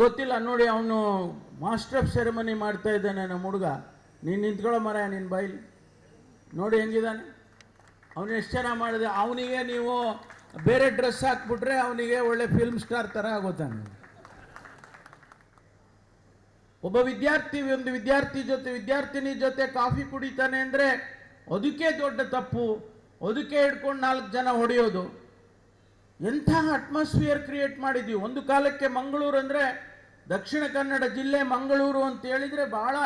ಗೊತ್ತಿಲ್ಲ, ನೋಡಿ ಅವನು ಮಾಸ್ಟರ್ ಆಫ್ ಸೆರೆಮನಿ ಮಾಡ್ತಾ ಇದ್ದಾನೆ ನಮ್ಮ ಹುಡುಗ. ನೀನು ನಿಂತ್ಕೊಳ್ಳೋ ಮರ ನಿನ್ನ ಬೈಲಿ ನೋಡಿ ಹೆಂಗಿದ್ದಾನೆ. ಅವನು ಎಷ್ಟು ಚೆನ್ನಾಗಿ ಮಾಡಿದೆ. ಅವನಿಗೆ ನೀವು ಬೇರೆ ಡ್ರೆಸ್ ಹಾಕ್ಬಿಟ್ರೆ ಅವನಿಗೆ ಒಳ್ಳೆ ಫಿಲ್ಮ್ ಸ್ಟಾರ್ ಥರ ಆಗೋತಾನೆ ಒಬ್ಬ ವಿದ್ಯಾರ್ಥಿ, ಒಂದು ವಿದ್ಯಾರ್ಥಿ ಜೊತೆ, ವಿದ್ಯಾರ್ಥಿನಿ ಜೊತೆ ಕಾಫಿ ಕುಡಿತಾನೆ ಅಂದರೆ ಅದಕ್ಕೆ ದೊಡ್ಡ ತಪ್ಪು. ಅದಕ್ಕೆ ಹಿಡ್ಕೊಂಡು ನಾಲ್ಕು ಜನ ಹೊಡೆಯೋದು. ಎಂಥ ಅಟ್ಮಾಸ್ಫಿಯರ್ ಕ್ರಿಯೇಟ್ ಮಾಡಿದ್ವಿ. ಒಂದು ಕಾಲಕ್ಕೆ ಮಂಗಳೂರು ಅಂದರೆ ದಕ್ಷಿಣ ಕನ್ನಡ ಜಿಲ್ಲೆ ಮಂಗಳೂರು ಅಂತ ಹೇಳಿದರೆ ಭಾಳ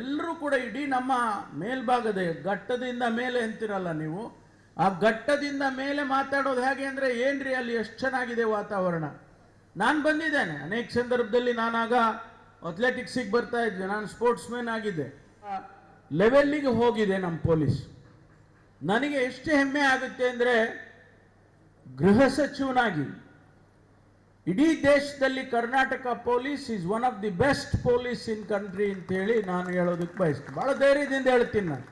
ಎಲ್ಲರೂ ಕೂಡ ಇಡೀ ನಮ್ಮ ಮೇಲ್ಭಾಗದ ಘಟ್ಟದಿಂದ ಮೇಲೆ ಅಂತಿರಲ್ಲ ನೀವು? ಆ ಘಟ್ಟದಿಂದ ಮೇಲೆ ಮಾತಾಡೋದು ಹೇಗೆ ಅಂದರೆ ಏನ್ರಿ ಅಲ್ಲಿ ಎಷ್ಟು ಚೆನ್ನಾಗಿದೆ ವಾತಾವರಣ? ನಾನು ಬಂದಿದ್ದೇನೆ. ಅನೇಕ ಸಂದರ್ಭದಲ್ಲಿ ನಾನಾಗ ಅಥ್ಲೆಟಿಕ್ಸಿಗೆ ಬರ್ತಾ ಇದ್ದೆ. ನಾನು ಸ್ಪೋರ್ಟ್ಸ್ ಮ್ಯಾನ್ ಆಗಿದ್ದೆ. ಲೆವೆಲ್ಲಿಗೆ ಹೋಗಿದೆ ನಮ್ಮ ಪೊಲೀಸ್. ನನಗೆ ಎಷ್ಟು ಹೆಮ್ಮೆ ಆಗುತ್ತೆ ಅಂದರೆ ಗೃಹ ಸಚಿವನಾಗಿ ಇಡೀ ದೇಶದಲ್ಲಿ Karnataka police is one of the best police in country ಅಂತೇಳಿ ನಾನು ಹೇಳೋದಕ್ಕೆ ಬಯಸ್ತೀನಿ. ಭಾಳ ಧೈರ್ಯದಿಂದ ಹೇಳ್ತೀನಿ ನಾನು.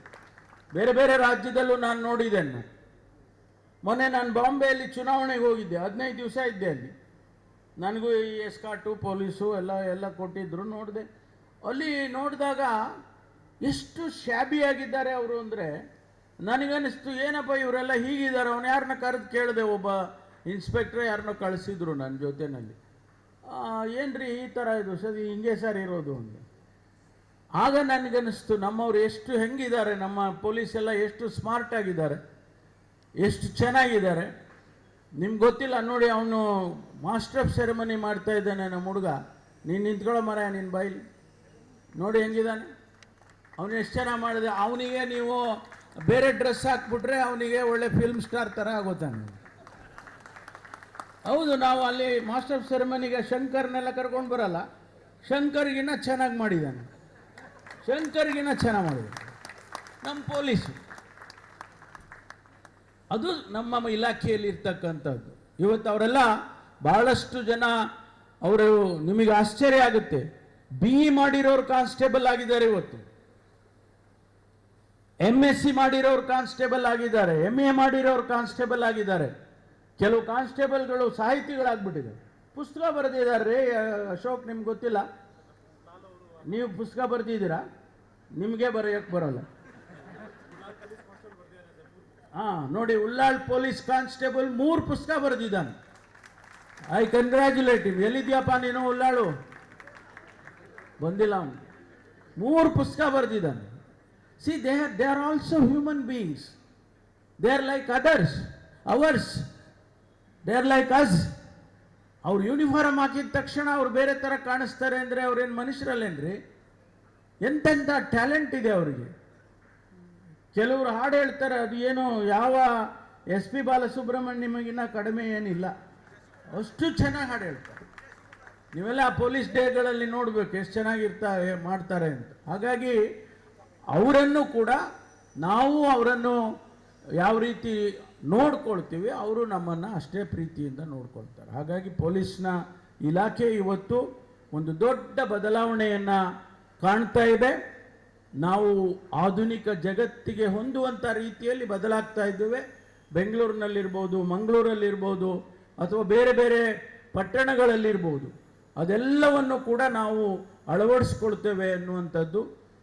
ಬೇರೆ ಬೇರೆ ರಾಜ್ಯದಲ್ಲೂ ನಾನು ನೋಡಿದ್ದೇನೆ. ಮೊನ್ನೆ ನಾನು ಬಾಂಬೆಯಲ್ಲಿ ಚುನಾವಣೆಗೆ ಹೋಗಿದ್ದೆ. ಹದಿನೈದು ದಿವಸ ಇದ್ದೆ ಅಲ್ಲಿ. ನನಗೂ ಈ ಎಸ್ಕಾಟು ಪೊಲೀಸು ಎಲ್ಲ ಎಲ್ಲ ಕೊಟ್ಟಿದ್ರು ನೋಡಿದೆ. ಅಲ್ಲಿ ನೋಡಿದಾಗ ಎಷ್ಟು ಶ್ಯಾಬಿಯಾಗಿದ್ದಾರೆ ಅವರು ಅಂದರೆ ನನಗನ್ನಿಸ್ತು, ಏನಪ್ಪ ಇವರೆಲ್ಲ ಹೀಗಿದ್ದಾರೆ, ಅವನು ಯಾರನ್ನ ಕರೆದು ಕೇಳಿದೆ ಒಬ್ಬ ಇನ್ಸ್ಪೆಕ್ಟ್ರ್ ಯಾರನ್ನೋ ಕಳಿಸಿದ್ರು ನನ್ನ ಜೊತೆಯಲ್ಲಿ. ಏನ್ರಿ ಈ ಥರ ಇದು? ಸರಿ, ಹಿಂಗೆ ಸರ್ ಇರೋದು ಅಂದೆ. ಆಗ ನನಗನ್ನಿಸ್ತು, ನಮ್ಮವ್ರು ಎಷ್ಟು ಹೆಂಗಿದ್ದಾರೆ, ನಮ್ಮ ಪೊಲೀಸ್ ಎಲ್ಲ ಎಷ್ಟು ಸ್ಮಾರ್ಟ್ ಆಗಿದ್ದಾರೆ, ಎಷ್ಟು ಚೆನ್ನಾಗಿದ್ದಾರೆ. ನಿಮ್ಗೆ ಗೊತ್ತಿಲ್ಲ, ನೋಡಿ ಅವನು ಮಾಸ್ಟರ್ ಆಫ್ ಸೆರೆಮನಿ ಮಾಡ್ತಾ ಇದ್ದಾನೆ ನಮ್ಮ ಹುಡುಗ. ನೀನು ನಿಂತ್ಕೊಳ್ಳೋ ಮರ ನಿನ್ನ ಬೈಲಿ ನೋಡಿ ಹೆಂಗಿದ್ದಾನೆ. ಅವನು ಎಷ್ಟು ಚೆನ್ನಾಗಿ ಮಾಡಿದೆ. ಅವನಿಗೆ ನೀವು ಬೇರೆ ಡ್ರೆಸ್ ಹಾಕ್ಬಿಟ್ರೆ ಅವನಿಗೆ ಒಳ್ಳೆ ಫಿಲ್ಮ್ ಸ್ಟಾರ್ ಥರ ಆಗೋತಾನೆ ಹೌದು, ನಾವು ಅಲ್ಲಿ ಮಾಸ್ಟರ್ ಆಫ್ ಸೆರೆಮನಿಗೆ ಶಂಕರ್ನೆಲ್ಲ ಕರ್ಕೊಂಡು ಬರಲ್ಲ. ಶಂಕರ್ಗಿನ್ನ ಚೆನ್ನಾಗಿ ಮಾಡಿದ್ದಾನೆ. ಶಂಕರ್ಗಿನ್ನ ಚೆನ್ನಾಗಿ ಮಾಡಿದ್ದಾನೆ. ನಮ್ಮ ಪೊಲೀಸು. ಅದು ನಮ್ಮ ಇಲಾಖೆಯಲ್ಲಿ ಇರ್ತಕ್ಕಂಥದ್ದು. ಇವತ್ತು ಅವರೆಲ್ಲ ಬಹಳಷ್ಟು ಜನ ಅವರು ನಿಮಗೆ ಆಶ್ಚರ್ಯ ಆಗುತ್ತೆ. ಬಿ ಇ ಮಾಡಿರೋರು ಕಾನ್ಸ್ಟೇಬಲ್ ಆಗಿದ್ದಾರೆ ಇವತ್ತು. ಎಂ ಎಸ್ ಸಿ ಮಾಡಿರೋರು ಕಾನ್ಸ್ಟೇಬಲ್ ಆಗಿದ್ದಾರೆ. ಎಂ ಎ ಮಾಡಿರೋರು ಕಾನ್ಸ್ಟೇಬಲ್ ಆಗಿದ್ದಾರೆ. ಕೆಲವು ಕಾನ್ಸ್ಟೇಬಲ್ಗಳು ಸಾಹಿತಿಗಳಾಗ್ಬಿಟ್ಟಿದ್ದಾರೆ. ಪುಸ್ತಕ ಬರೆದಿದ್ದಾರೆ ರೀ ಅಶೋಕ್, ನಿಮ್ಗೆ ಗೊತ್ತಿಲ್ಲ? ನೀವು ಪುಸ್ತಕ ಬರೆದಿದ್ದೀರಾ? ನಿಮಗೆ ಬರೆಯೋಕ್ಕೆ ಬರೋಲ್ಲ. ಹಾಂ, ನೋಡಿ, ಉಳ್ಳಾಳ್ ಪೊಲೀಸ್ ಕಾನ್ಸ್ಟೇಬಲ್ ಮೂರು ಪುಸ್ತಕ ಬರೆದಿದ್ದಾನೆ. ಐ ಕಂಗ್ರ್ಯಾಚುಲೇಟ್ ಇಮ್ ಎಲ್ಲಿದ್ಯಪ್ಪ ನೀನು ಉಳ್ಳಾಳು? ಬಂದಿಲ್ಲ ಅವನು. ಮೂರು ಪುಸ್ತಕ ಬರೆದಿದ್ದಾನೆ. See they they are also human beings they are like others ours they are like us ಅವ್ರು ಯೂನಿಫಾರ್ಮ್ ಹಾಕಿದ ತಕ್ಷಣ ಅವ್ರು ಬೇರೆ ಥರ ಕಾಣಿಸ್ತಾರೆ ಅಂದರೆ ಅವ್ರೇನು ಮನುಷ್ಯರಲ್ಲೇನ್ರಿ ಎಂತೆಂಥ ಟ್ಯಾಲೆಂಟ್ ಇದೆ ಅವರಿಗೆ. ಕೆಲವರು ಹಾಡು ಹೇಳ್ತಾರೆ, ಅದು ಏನು ಯಾವ ಎಸ್ ಪಿ ಬಾಲಸುಬ್ರಹ್ಮಣ್ಯಮಗಿನ್ನ ಕಡಿಮೆ ಏನಿಲ್ಲ. ಅಷ್ಟು ಚೆನ್ನಾಗಿ ಹಾಡು ಹೇಳ್ತಾರೆ. ನೀವೆಲ್ಲ ಪೊಲೀಸ್ ಡೇಗಳಲ್ಲಿ ನೋಡಬೇಕು ಎಷ್ಟು ಚೆನ್ನಾಗಿರ್ತಾರೆ ಮಾಡ್ತಾರೆ ಅಂತ. ಹಾಗಾಗಿ ಅವರನ್ನು ಕೂಡ ನಾವು ಅವರನ್ನು ಯಾವ ರೀತಿ ನೋಡ್ಕೊಳ್ತೀವಿ, ಅವರು ನಮ್ಮನ್ನು ಅಷ್ಟೇ ಪ್ರೀತಿಯಿಂದ ನೋಡ್ಕೊಳ್ತಾರೆ. ಹಾಗಾಗಿ ಪೊಲೀಸ್ನ ಇಲಾಖೆ ಇವತ್ತು ಒಂದು ದೊಡ್ಡ ಬದಲಾವಣೆಯನ್ನು ಕಾಣ್ತಾ ಇದೆ. ನಾವು ಆಧುನಿಕ ಜಗತ್ತಿಗೆ ಹೊಂದುವಂಥ ರೀತಿಯಲ್ಲಿ ಬದಲಾಗ್ತಾ ಇದ್ದೇವೆ. ಬೆಂಗಳೂರಿನಲ್ಲಿರ್ಬೋದು, ಮಂಗಳೂರಲ್ಲಿರ್ಬೋದು, ಅಥವಾ ಬೇರೆ ಬೇರೆ ಪಟ್ಟಣಗಳಲ್ಲಿರ್ಬೋದು, ಅದೆಲ್ಲವನ್ನು ಕೂಡ ನಾವು ಅಳವಡಿಸ್ಕೊಳ್ತೇವೆ ಅನ್ನುವಂಥದ್ದು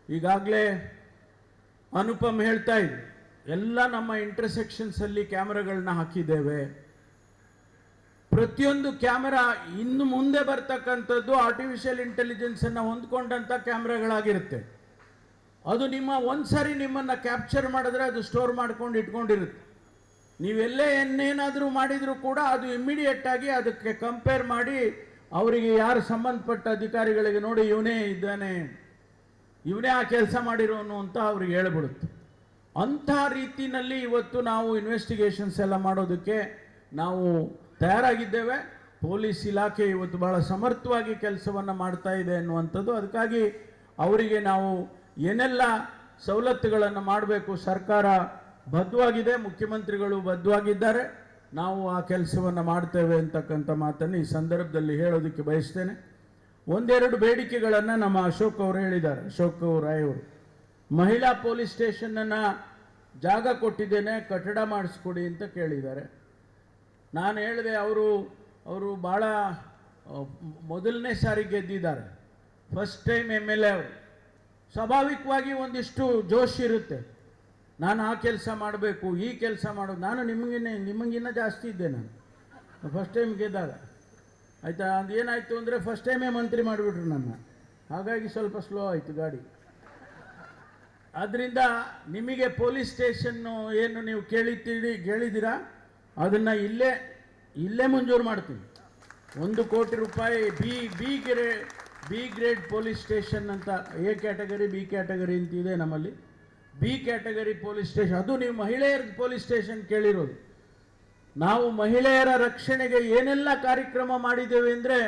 ಈಗಾಗಲೇ ಅನುಪಮ್ ಹೇಳ್ತಾ ಇದ್ರು. ಎಲ್ಲ ನಮ್ಮ ಇಂಟರ್ಸೆಕ್ಷನ್ಸಲ್ಲಿ ಕ್ಯಾಮ್ರಾಗಳನ್ನ ಹಾಕಿದ್ದೇವೆ. ಪ್ರತಿಯೊಂದು ಕ್ಯಾಮೆರಾ ಇನ್ನು ಮುಂದೆ ಬರ್ತಕ್ಕಂಥದ್ದು ಆರ್ಟಿಫಿಷಿಯಲ್ ಇಂಟೆಲಿಜೆನ್ಸನ್ನು ಹೊಂದ್ಕೊಂಡಂಥ ಕ್ಯಾಮ್ರಾಗಳಾಗಿರುತ್ತೆ ಅದು ನಿಮ್ಮ ಒಂದ್ಸರಿ ನಿಮ್ಮನ್ನು ಕ್ಯಾಪ್ಚರ್ ಮಾಡಿದ್ರೆ ಅದು ಸ್ಟೋರ್ ಮಾಡ್ಕೊಂಡು ಇಟ್ಕೊಂಡಿರುತ್ತೆ. ನೀವೆಲ್ಲೇ ಏನೇನಾದರೂ ಮಾಡಿದರೂ ಕೂಡ ಅದು ಇಮ್ಮಿಡಿಯೇಟ್ ಆಗಿ ಅದಕ್ಕೆ ಕಂಪೇರ್ ಮಾಡಿ ಅವರಿಗೆ ಯಾರು ಸಂಬಂಧಪಟ್ಟ ಅಧಿಕಾರಿಗಳಿಗೆ ನೋಡಿ ಇವನೇ ಇದ್ದಾನೆ, ಇವನೇ ಆ ಕೆಲಸ ಮಾಡಿರೋನು ಅಂತ ಅವ್ರಿಗೆ ಹೇಳ್ಬಿಡುತ್ತೆ. ಅಂಥ ರೀತಿಯಲ್ಲಿ ಇವತ್ತು ನಾವು ಇನ್ವೆಸ್ಟಿಗೇಷನ್ಸ್ ಎಲ್ಲ ಮಾಡೋದಕ್ಕೆ ನಾವು ತಯಾರಾಗಿದ್ದೇವೆ. ಪೊಲೀಸ್ ಇಲಾಖೆ ಇವತ್ತು ಬಹಳ ಸಮರ್ಥವಾಗಿ ಕೆಲಸವನ್ನು ಮಾಡ್ತಾ ಇದೆ ಅನ್ನುವಂಥದ್ದು. ಅದಕ್ಕಾಗಿ ಅವರಿಗೆ ನಾವು ಏನೆಲ್ಲ ಸವಲತ್ತುಗಳನ್ನು ಮಾಡಬೇಕು ಸರ್ಕಾರ ಬದ್ಧವಾಗಿದೆ, ಮುಖ್ಯಮಂತ್ರಿಗಳು ಬದ್ಧವಾಗಿದ್ದಾರೆ, ನಾವು ಆ ಕೆಲಸವನ್ನು ಮಾಡ್ತೇವೆ ಅಂತಕ್ಕಂಥ ಮಾತನ್ನು ಈ ಸಂದರ್ಭದಲ್ಲಿ ಹೇಳೋದಕ್ಕೆ ಬಯಸ್ತೇನೆ. ಒಂದೆರಡು ಬೇಡಿಕೆಗಳನ್ನು ನಮ್ಮ ಅಶೋಕ್ ಅವರು ಹೇಳಿದ್ದಾರೆ. ಅಶೋಕ್ ರಾಯ್ ಅವರು. ಮಹಿಳಾ ಪೊಲೀಸ್ ಸ್ಟೇಷನನ್ನು ಜಾಗ ಕೊಟ್ಟಿದ್ದೇನೆ, ಕಟ್ಟಡ ಮಾಡಿಸ್ಕೊಡಿ ಅಂತ ಕೇಳಿದ್ದಾರೆ. ನಾನು ಹೇಳಿದೆ, ಅವರು ಅವರು ಭಾಳ ಮೊದಲನೇ ಸಾರಿ ಗೆದ್ದಿದ್ದಾರೆ. First time M L A ಅವರು. ಸ್ವಾಭಾವಿಕವಾಗಿ ಒಂದಿಷ್ಟು ಜೋಶ್ ಇರುತ್ತೆ. ನಾನು ಆ ಕೆಲಸ ಮಾಡಬೇಕು, ಈ ಕೆಲಸ ಮಾಡೋದು ನಾನು ನಿಮಗಿನ್ನ ನಿಮಗಿನ್ನ ಜಾಸ್ತಿ ಇದ್ದೆ ನಾನು. ಫಸ್ಟ್ ಟೈಮ್ ಗೆದ್ದಾಗ. ಆಯಿತಾ? ಅದು ಏನಾಯಿತು ಅಂದರೆ ಫಸ್ಟ್ ಟೈಮೇ ಮಂತ್ರಿ ಮಾಡಿಬಿಟ್ರು ನನ್ನ. ಹಾಗಾಗಿ ಸ್ವಲ್ಪ ಸ್ಲೋ ಆಯಿತು ಗಾಡಿ. ಆದ್ದರಿಂದ ನಿಮಗೆ ಪೊಲೀಸ್ ಸ್ಟೇಷನ್ನು ಏನು ನೀವು ಕೇಳಿದ್ದೀರಿ, ಕೇಳಿದ್ದೀರಾ? ಅದನ್ನು ಇಲ್ಲೇ ಇಲ್ಲೇ ಮಂಜೂರು ಮಾಡ್ತೀವಿ. ಒಂದು ಕೋಟಿ ರೂಪಾಯಿ B B grey B grade police station ಅಂತ ಎ ಕ್ಯಾಟಗರಿ ಬಿ ಕ್ಯಾಟಗರಿ ಅಂತ ಇದೆ ನಮ್ಮಲ್ಲಿ. ಬಿ ಕ್ಯಾಟಗರಿ ಪೊಲೀಸ್ ಸ್ಟೇಷನ್, ಅದು ನೀವು ಮಹಿಳೆಯರ ಪೊಲೀಸ್ ಸ್ಟೇಷನ್ ಕೇಳಿರೋದು. ನಾವು ಮಹಿಳೆಯರ ರಕ್ಷಣೆಗೆ ಏನೆಲ್ಲ ಕಾರ್ಯಕ್ರಮ ಮಾಡಿದ್ದೇವೆ ಅಂದರೆ,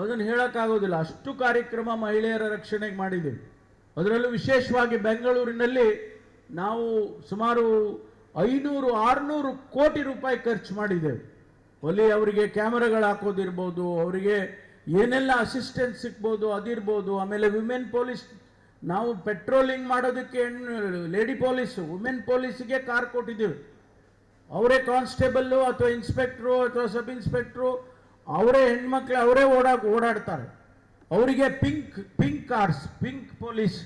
ಅದನ್ನು ಹೇಳೋಕ್ಕಾಗೋದಿಲ್ಲ. ಅಷ್ಟು ಕಾರ್ಯಕ್ರಮ ಮಹಿಳೆಯರ ರಕ್ಷಣೆಗೆ ಮಾಡಿದ್ದೇವೆ. ಅದರಲ್ಲೂ ವಿಶೇಷವಾಗಿ ಬೆಂಗಳೂರಿನಲ್ಲಿ ನಾವು ಸುಮಾರು ಐನೂರು, ಆರುನೂರು ಕೋಟಿ ರೂಪಾಯಿ ಖರ್ಚು ಮಾಡಿದ್ದೇವೆ ಅಲ್ಲಿ ಅವರಿಗೆ ಕ್ಯಾಮರಾಗಳು ಹಾಕೋದಿರ್ಬೋದು, ಅವರಿಗೆ ಏನೆಲ್ಲ ಅಸಿಸ್ಟೆನ್ಸ್ ಸಿಗ್ಬೋದು ಅದಿರ್ಬೋದು, ಆಮೇಲೆ ವಿಮೆನ್ ಪೊಲೀಸ್ ನಾವು ಪೆಟ್ರೋಲಿಂಗ್ ಮಾಡೋದಕ್ಕೆ ಹೆಣ್ಣು ಲೇಡಿ ಪೊಲೀಸು ವುಮೆನ್ ಪೊಲೀಸಿಗೆ ಕಾರ್ ಕೊಟ್ಟಿದ್ದೀವಿ. ಅವರೇ ಕಾನ್ಸ್ಟೇಬಲ್ಲು ಅಥವಾ ಇನ್ಸ್ಪೆಕ್ಟ್ರು ಅಥವಾ ಸಬ್ ಇನ್ಸ್ಪೆಕ್ಟ್ರು ಅವರೇ ಹೆಣ್ಮಕ್ಳು, ಅವರೇ ಓಡಾ ಓಡಾಡ್ತಾರೆ. ಅವರಿಗೆ pink pink cars, pink police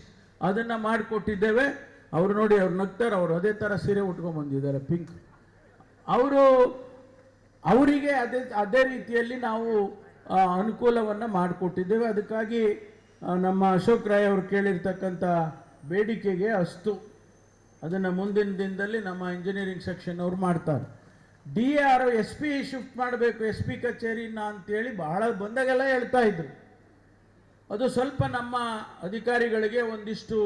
ಅದನ್ನು ಮಾಡಿಕೊಟ್ಟಿದ್ದೇವೆ. ಅವರು ನೋಡಿ ಅವ್ರು ನಗ್ತಾರೆ, ಅವರು ಅದೇ ಥರ ಸೀರೆ ಉಟ್ಕೊಂಡು ಬಂದಿದ್ದಾರೆ, ಪಿಂಕ್. ಅವರು ಅವರಿಗೆ ಅದೇ ಅದೇ ರೀತಿಯಲ್ಲಿ ನಾವು ಅನುಕೂಲವನ್ನು ಮಾಡಿಕೊಟ್ಟಿದ್ದೇವೆ. ಅದಕ್ಕಾಗಿ ನಮ್ಮ ಅಶೋಕ್ ರಾಯ್ ಅವರು ಕೇಳಿರ್ತಕ್ಕಂಥ ಬೇಡಿಕೆಗೆ ಅಸ್ತು. ಅದನ್ನು ಮುಂದಿನ ದಿನದಲ್ಲಿ ನಮ್ಮ ಇಂಜಿನಿಯರಿಂಗ್ ಸೆಕ್ಷನ್ ಅವ್ರು ಮಾಡ್ತಾರೆ. D R S P shift ಮಾಡಬೇಕು, ಎಸ್ ಪಿ ಕಚೇರಿನ ಅಂತೇಳಿ ಬಹಳ ಬಂದಾಗೆಲ್ಲ ಹೇಳ್ತಾ ಇದ್ರು. ಅದು ಸ್ವಲ್ಪ ನಮ್ಮ ಅಧಿಕಾರಿಗಳಿಗೆ ಒಂದಿಷ್ಟು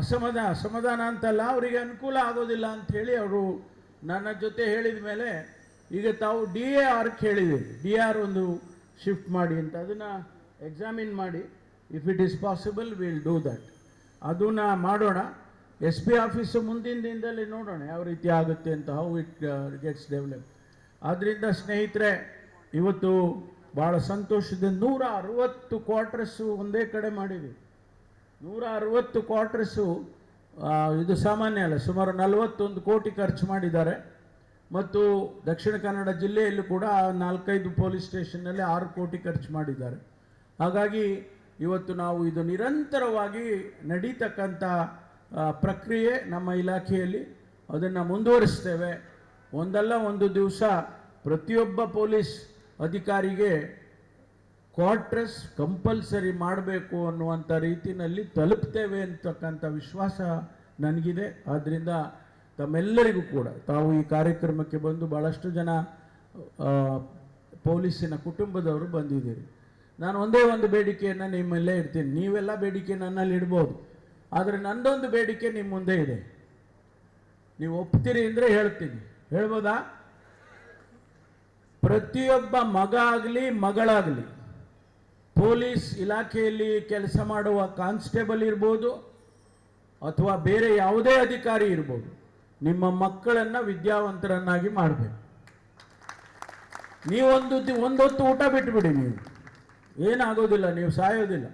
ಅಸಮಾಧಾನ ಅಸಮಾಧಾನ ಅಂತಲ್ಲ, ಅವರಿಗೆ ಅನುಕೂಲ ಆಗೋದಿಲ್ಲ ಅಂಥೇಳಿ ಅವರು ನನ್ನ ಜೊತೆ ಹೇಳಿದ ಮೇಲೆ ಈಗ ತಾವು ಡಿ ಎ ಆರ್ ಕೇಳಿದ್ದೀವಿ ಡಿ ಆರ್ ಒಂದು ಶಿಫ್ಟ್ ಮಾಡಿ ಅಂತ ಅದನ್ನು ಎಕ್ಸಾಮಿನ್ ಮಾಡಿ. If it is possible will do that ಅದನ್ನು ಮಾಡೋಣ. ಎಸ್ ಪಿ ಆಫೀಸು ಮುಂದಿನ ದಿನದಲ್ಲಿ ನೋಡೋಣ ಯಾವ ರೀತಿ ಆಗುತ್ತೆ ಅಂತ ಹೌ ಇಟ್ ಗೆಟ್ಸ್ ಡೆವಲಪ್ ಆದ್ದರಿಂದ ಸ್ನೇಹಿತರೆ, ಇವತ್ತು ಭಾಳ ಸಂತೋಷದಿಂದ ನೂರ ಅರವತ್ತು ಕ್ವಾರ್ಟರ್ಸು ಒಂದೇ ಕಡೆ ಮಾಡಿದ್ವಿ. ನೂರ ಅರವತ್ತು ಕ್ವಾರ್ಟರ್ಸು ಇದು ಸಾಮಾನ್ಯ ಅಲ್ಲ, ಸುಮಾರು ನಲವತ್ತೊಂದು ಕೋಟಿ ಖರ್ಚು ಮಾಡಿದ್ದಾರೆ. ಮತ್ತು ದಕ್ಷಿಣ ಕನ್ನಡ ಜಿಲ್ಲೆಯಲ್ಲೂ ಕೂಡ ನಾಲ್ಕೈದು ಪೊಲೀಸ್ ಸ್ಟೇಷನ್ನಲ್ಲಿ ಆರು ಕೋಟಿ ಖರ್ಚು ಮಾಡಿದ್ದಾರೆ. ಹಾಗಾಗಿ ಇವತ್ತು ನಾವು ಇದು ನಿರಂತರವಾಗಿ ನಡೀತಕ್ಕಂಥ ಪ್ರಕ್ರಿಯೆ ನಮ್ಮ ಇಲಾಖೆಯಲ್ಲಿ ಅದನ್ನು ಮುಂದುವರಿಸ್ತೇವೆ. ಒಂದಲ್ಲ ಒಂದು ದಿವಸ ಪ್ರತಿಯೊಬ್ಬ ಪೊಲೀಸ್ ಅಧಿಕಾರಿಗೆ ಕ್ವಾರ್ಟರ್ಸ್ ಕಂಪಲ್ಸರಿ ಮಾಡಬೇಕು ಅನ್ನುವಂಥ ರೀತಿಯಲ್ಲಿ ತಲುಪ್ತೇವೆ ಅಂತಕ್ಕಂಥ ವಿಶ್ವಾಸ ನನಗಿದೆ. ಆದ್ದರಿಂದ ತಮ್ಮೆಲ್ಲರಿಗೂ ಕೂಡ, ತಾವು ಈ ಕಾರ್ಯಕ್ರಮಕ್ಕೆ ಬಂದು ಭಾಳಷ್ಟು ಜನ ಪೊಲೀಸಿನ ಕುಟುಂಬದವರು ಬಂದಿದ್ದೀರಿ. ನಾನು ಒಂದೇ ಒಂದು ಬೇಡಿಕೆಯನ್ನು ನಿಮ್ಮಲ್ಲೇ ಇಡ್ತೀನಿ. ನೀವೆಲ್ಲ ಬೇಡಿಕೆ ನನ್ನಲ್ಲಿ ಇಡ್ಬೋದು. ಆದರೆ ನನ್ನದೊಂದು ಬೇಡಿಕೆ ನಿಮ್ಮ ಮುಂದೆ ಇದೆ. ನೀವು ಒಪ್ತೀರಿ ಅಂದರೆ ಹೇಳ್ತೀನಿ. ಹೇಳ್ಬೋದಾ? ಪ್ರತಿಯೊಬ್ಬ ಮಗ ಆಗಲಿ, ಮಗಳಾಗಲಿ, ಪೊಲೀಸ್ ಇಲಾಖೆಯಲ್ಲಿ ಕೆಲಸ ಮಾಡುವ ಕಾನ್ಸ್ಟೇಬಲ್ ಇರ್ಬೋದು ಅಥವಾ ಬೇರೆ ಯಾವುದೇ ಅಧಿಕಾರಿ ಇರ್ಬೋದು, ನಿಮ್ಮ ಮಕ್ಕಳನ್ನು ವಿದ್ಯಾವಂತರನ್ನಾಗಿ ಮಾಡಬೇಕು. ನೀವೊಂದು ಒಂದೊತ್ತು ಊಟ ಬಿಟ್ಬಿಡಿ ನೀವು. ಏನಾಗೋದಿಲ್ಲ, ನೀವು ಸಾಯೋದಿಲ್ಲ.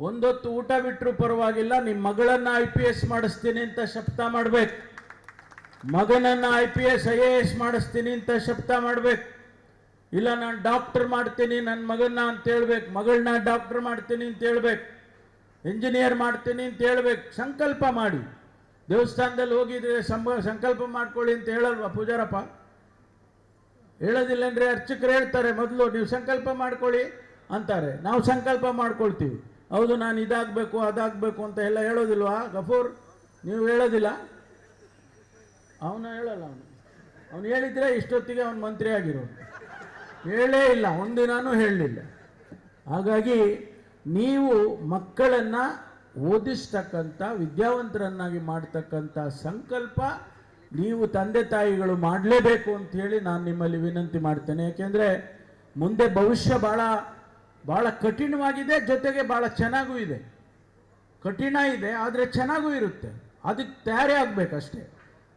ಒಂದೊತ್ತು ಊಟ ಬಿಟ್ಟರು ಪರವಾಗಿಲ್ಲ, ನಿಮ್ಮ ಮಗಳನ್ನು ಐ ಪಿ ಎಸ್ ಮಾಡಿಸ್ತೀನಿ ಅಂತ ಶಪಥ ಮಾಡಬೇಕು. ಮಗನನ್ನು I P S I A S ಮಾಡಿಸ್ತೀನಿ ಅಂತ ಶಪಥ ಮಾಡಬೇಕು. ಇಲ್ಲ, ನಾನು ಡಾಕ್ಟರ್ ಮಾಡ್ತೀನಿ ನನ್ನ ಮಗನ್ನ ಅಂತ ಹೇಳ್ಬೇಕು. ಮಗಳನ್ನ ಡಾಕ್ಟರ್ ಮಾಡ್ತೀನಿ ಅಂತ ಹೇಳ್ಬೇಕು. ಇಂಜಿನಿಯರ್ ಮಾಡ್ತೀನಿ ಅಂತ ಹೇಳ್ಬೇಕು. ಸಂಕಲ್ಪ ಮಾಡಿ. ದೇವಸ್ಥಾನದಲ್ಲಿ ಹೋಗಿದ್ರೆ ಸಂಬ, ಸಂಕಲ್ಪ ಮಾಡ್ಕೊಳ್ಳಿ ಅಂತ ಹೇಳಲ್ವಾ ಪೂಜಾರಪ್ಪ? ಹೇಳೋದಿಲ್ಲ ಅಂದರೆ ಅರ್ಚಕರು ಹೇಳ್ತಾರೆ, ಮೊದಲು ನೀವು ಸಂಕಲ್ಪ ಮಾಡ್ಕೊಳ್ಳಿ ಅಂತಾರೆ. ನಾವು ಸಂಕಲ್ಪ ಮಾಡ್ಕೊಳ್ತೀವಿ. ಹೌದು, ನಾನು ಇದಾಗಬೇಕು, ಅದಾಗಬೇಕು ಅಂತ ಎಲ್ಲ ಹೇಳೋದಿಲ್ವಾ? ಗಫೂರ್, ನೀವು ಹೇಳೋದಿಲ್ಲ? ಅವನು ಹೇಳಲ್ಲ ಅವನು. ಅವನು ಹೇಳಿದ್ರೆ ಇಷ್ಟೊತ್ತಿಗೆ ಅವನು ಮಂತ್ರಿ ಆಗಿರೋನು ಹೇಳೇ ಇಲ್ಲ ಒಂದಿನೂ ಹೇಳಲಿಲ್ಲ. ಹಾಗಾಗಿ ನೀವು ಮಕ್ಕಳನ್ನು ಓದಿಸ್ತಕ್ಕಂಥ, ವಿದ್ಯಾವಂತರನ್ನಾಗಿ ಮಾಡ್ತಕ್ಕಂಥ ಸಂಕಲ್ಪ ನೀವು ತಂದೆ ತಾಯಿಗಳು ಮಾಡಲೇಬೇಕು ಅಂಥೇಳಿ ನಾನು ನಿಮ್ಮಲ್ಲಿ ವಿನಂತಿ ಮಾಡ್ತೇನೆ. ಯಾಕೆಂದರೆ ಮುಂದೆ ಭವಿಷ್ಯ ಭಾಳ ಭಾಳ ಕಠಿಣವಾಗಿದೆ, ಜೊತೆಗೆ ಭಾಳ ಚೆನ್ನಾಗೂ ಇದೆ. ಕಠಿಣ ಇದೆ, ಆದರೆ ಚೆನ್ನಾಗೂ ಇರುತ್ತೆ. ಅದಕ್ಕೆ ತಯಾರಿ ಆಗಬೇಕಷ್ಟೇ.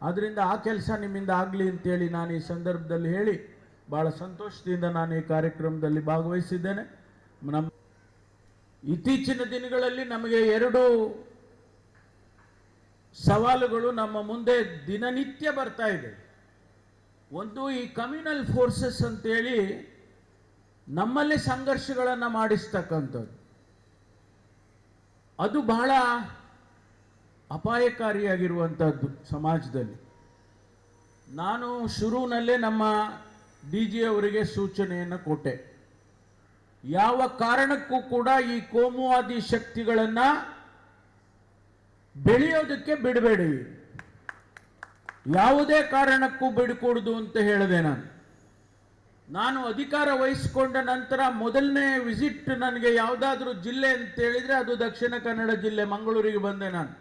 ಆದ್ದರಿಂದ ಆ ಕೆಲಸ ನಿಮ್ಮಿಂದ ಆಗಲಿ ಅಂತೇಳಿ ನಾನು ಈ ಸಂದರ್ಭದಲ್ಲಿ ಹೇಳಿ ಭಾಳ ಸಂತೋಷದಿಂದ ನಾನು ಈ ಕಾರ್ಯಕ್ರಮದಲ್ಲಿ ಭಾಗವಹಿಸಿದ್ದೇನೆ. ನಮ್ಮ ಇತ್ತೀಚಿನ ದಿನಗಳಲ್ಲಿ ನಮಗೆ ಎರಡು ಸವಾಲುಗಳು ನಮ್ಮ ಮುಂದೆ ದಿನನಿತ್ಯ ಬರ್ತಾ ಇದೆ. ಒಂದು ಈ ಕಮ್ಯುನಲ್ ಫೋರ್ಸಸ್ ಅಂತೇಳಿ ನಮ್ಮಲ್ಲಿ ಸಂಘರ್ಷಗಳನ್ನು ಮಾಡಿಸ್ತಕ್ಕಂಥದ್ದು. ಅದು ಬಹಳ ಅಪಾಯಕಾರಿಯಾಗಿರುವಂಥದ್ದು ಸಮಾಜದಲ್ಲಿ. ನಾನು ಶುರುವಿನಲ್ಲೇ ನಮ್ಮ ಡಿ ಜಿ ಅವರಿಗೆ ಸೂಚನೆಯನ್ನು ಕೊಟ್ಟೆ. ಯಾವ ಕಾರಣಕ್ಕೂ ಕೂಡ ಈ ಕೋಮುವಾದಿ ಶಕ್ತಿಗಳನ್ನು ಬೆಳೆಯೋದಕ್ಕೆ ಬಿಡಬೇಡಿ. ಯಾವುದೇ ಕಾರಣಕ್ಕೂ ಬಿಡಕೂಡದು ಅಂತ ಹೇಳಿದೆ ನಾನು. ನಾನು ಅಧಿಕಾರ ವಹಿಸಿಕೊಂಡ ನಂತರ ಮೊದಲನೇ ವಿಸಿಟ್ ನನಗೆ ಯಾವುದಾದ್ರೂ ಜಿಲ್ಲೆ ಅಂತ ಹೇಳಿದ್ರೆ ಅದು ದಕ್ಷಿಣ ಕನ್ನಡ ಜಿಲ್ಲೆ, ಮಂಗಳೂರಿಗೆ ಬಂದೆ ನಾನು.